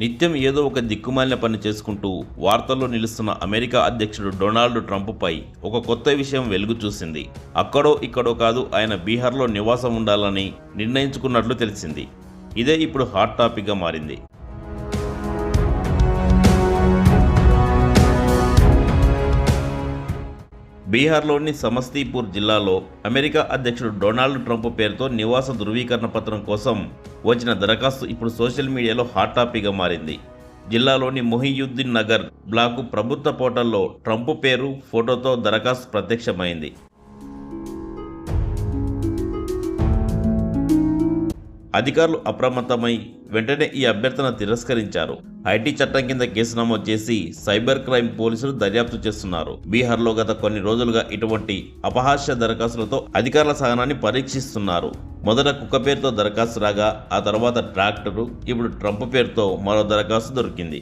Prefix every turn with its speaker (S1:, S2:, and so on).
S1: నిత్యం ఏదో ఒక దిక్కుమాలిన పని చేసుకుంటూ వార్తల్లో నిలుస్తున్న అమెరికా అధ్యక్షుడు డొనాల్డ్ ట్రంప్పై ఒక కొత్త విషయం వెలుగు చూసింది. అక్కడో ఇక్కడో కాదు ఆయన బీహార్లో నివాసం ఉండాలని నిర్ణయించుకున్నట్లు తెలిసింది. ఇదే ఇప్పుడు హాట్ టాపిక్గా మారింది. బీహార్లోని సమస్తీపూర్ జిల్లాలో అమెరికా అధ్యక్షుడు డొనాల్డ్ ట్రంప్ పేరుతో నివాస ధృవీకరణ పత్రం కోసం వచ్చిన దరఖాస్తు ఇప్పుడు సోషల్ మీడియాలో హాట్ టాపిక్గా మారింది. జిల్లాలోని మొహియుద్దీన్ నగర్ బ్లాకు ప్రభుత్వ పోర్టల్లో ట్రంప్ పేరు ఫోటోతో దరఖాస్తు ప్రత్యక్షమైంది. అధికారులు అప్రమత్తమై వెంటనే ఈ అభ్యర్థన తిరస్కరించారు. ఐటీ చట్టం కింద కేసు నమోదు చేసి సైబర్ క్రైమ్ పోలీసులు దర్యాప్తు చేస్తున్నారు. బీహార్లో గత కొన్ని రోజులుగా ఇటువంటి అపహాస్య దరఖాస్తులతో అధికారుల సహనాన్ని పరీక్షిస్తున్నారు. మొదట కుక్క పేరుతో దరఖాస్తు రాగా ఆ తర్వాత ట్రాక్టరు ఇప్పుడు ట్రంప్ పేరుతో మరో దరఖాస్తు దొరికింది.